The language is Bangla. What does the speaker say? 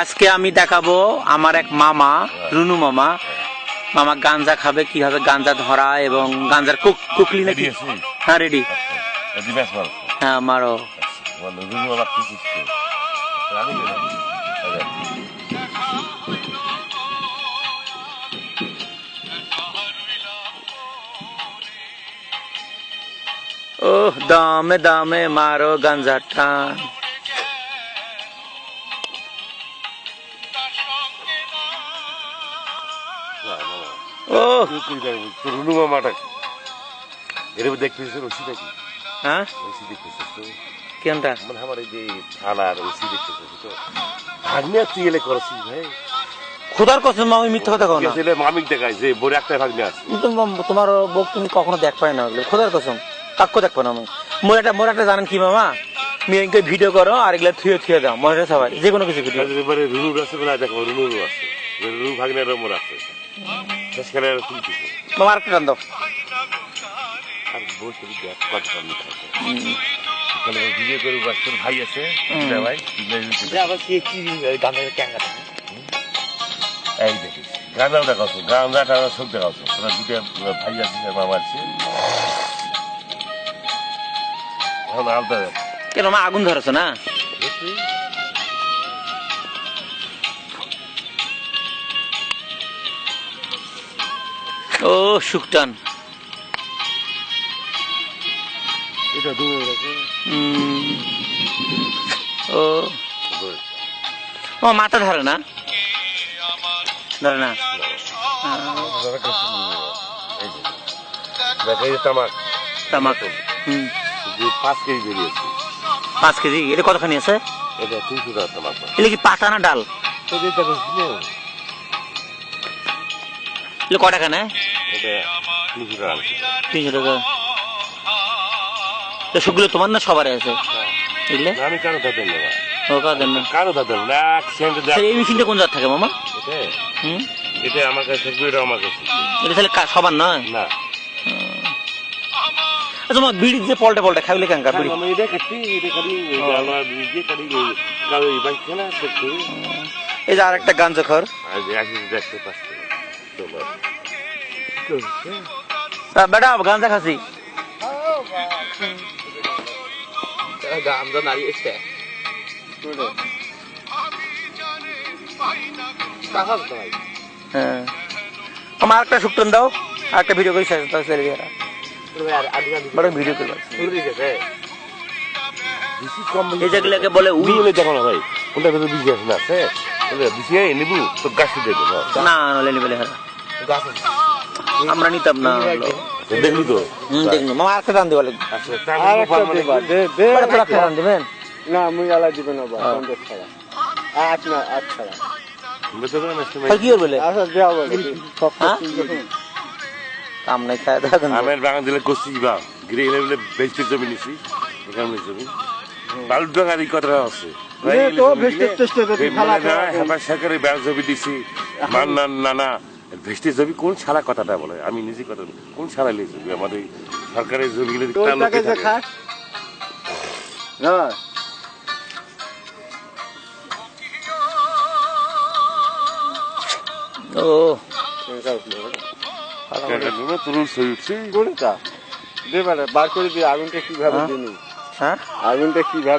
আজকে আমি দেখাবো আমার এক মামা রুনু মামা। মামা গাঞ্জা খাবে কীভাবে গাঞ্জা ধরা এবং গাঞ্জার কুক কুকলি নাকি? হ্যাঁ রেডি হ্যাঁ আমারও। ওহ দামে দামে মারো গাঞ্জা টান ও রুনু মামাটা এর দেখতেছিস রসি নাকি? হ্যাঁ? রসি দেখতেছিস তো? কেনটা? মানে আমার এই যে থানার রসি দেখতেছিস তো? ভাগ্নে তুই এলে করছিস ভাই। খোদার কসম আমি মিথ্যা কথা কও না। ছেলে মামিক দেখায় যে বড় একটা ভাগ্নে আছে। তোমার বক তুমি কখনো দেখ পাই না। ওগুলো খোদার কসম কাক্য দেখ না আমি মোর একটা মোর একটা জানেন কি মামা? মেয়েকে ভিডিও করো আর এগুলো থুয়ে থুয়ে দাও। মনে সবাই। যে কোনো কিছু ভিডিও রুনুর আছে বলে দেখো রুনুরও আছে। রুনু ভাগ্নের মোর আছে। শেষ করে আর কত তাহলে বাচ্চার ভাই আছে ভাই আবার কি কি গানের ক্যাঙ্গা এই দেখিস গাঁজাও দেখাচ্ছ গাঁজা টানা সব দেখাচ্ছ তোরা দুটো ভাই আছে মামা আছে এখন আলাদা কেন মা আগুন ধরেছো না ও শুকটান এটা ও। ও মাথা ধরে না? ধরে না? দেখ এই তামাক। তামাক। হুম। পাঁচ কেজি বেরিয়েছে। পাঁচ কেজি? এটা কতখানি আছে? এটা তিনশো টাকা তামাক। এটা কি পাতা না ডাল? এটা ক টাকা নেয়? তিনশো টাকা। তো সেগুলো তোমার না সবার আছে? এগুলো না, আমি কারও ও না? না আচ্ছা, এই মেশিনটা কোন জাত থাকে মামা? এটা? হুম? এটা আমার কাছে এটা আমার কাছে। এটা তাহলে সবার নয়? না। আচ্ছা তোমার বিড়ির যে পল্টে পল্টে খাইলে কেঙ্কা বিড়ি? এটা এটা আমার কারও এই বাইক কেনা এই যে আরেকটা গাঞ্জা খর দেখতে পাচ্ছি। বেটা গাঞ্জা খাসি এসছে হ্যাঁ। আমার আরেকটা শুকটন দাও আরেকটা ভিডিও করে শেষ দাও ছেড়ে দিয়ে বড় ভিডিও করে এই যেগুলোকে বলে উই। দেখো না ভাই কোনটা ভেতরে বিজি আছে না আছে বিজি নিবু তো গাছ দেবে না নলে নিবেলে হারা আমরা নিতাম না দেখলি তো? দেখুন মামা আরেকটা টান দিবা লাগবে। আচ্ছা একটা টান দিবেন? না মুই আলা দিবে না বা পঞ্চাশ টাকা। আট না আট কি করবে আচ্ছা দেওয়া বলে হ্যাঁ? কাম নাই খায় দেখেন বাগান দিলে বা গিরে গেলে বলে বেশি জমি নিছি এখানে জমি। বালু ডাঙার এই কথা আছে। এ তো ভেস্টের চেষ্টা করছি, খালা খাওয়া কম। আমার সরকারি ব্যাগ জমি দিছি। মান না জমি কোন ছাড়া কথাটা বলে? আমি নিজে কথা বলি। কোন আমাদের এই সরকারি জমিগুলো তোর তার টাকা লোকে যে থাকে। খাস। না ও। তরুণ সই উঠছে। কোনটা দে বার করে দিয়ে আগুনটা কীভাবে হ্যাঁ? হ্যাঁ? আগুনটা কীভাবে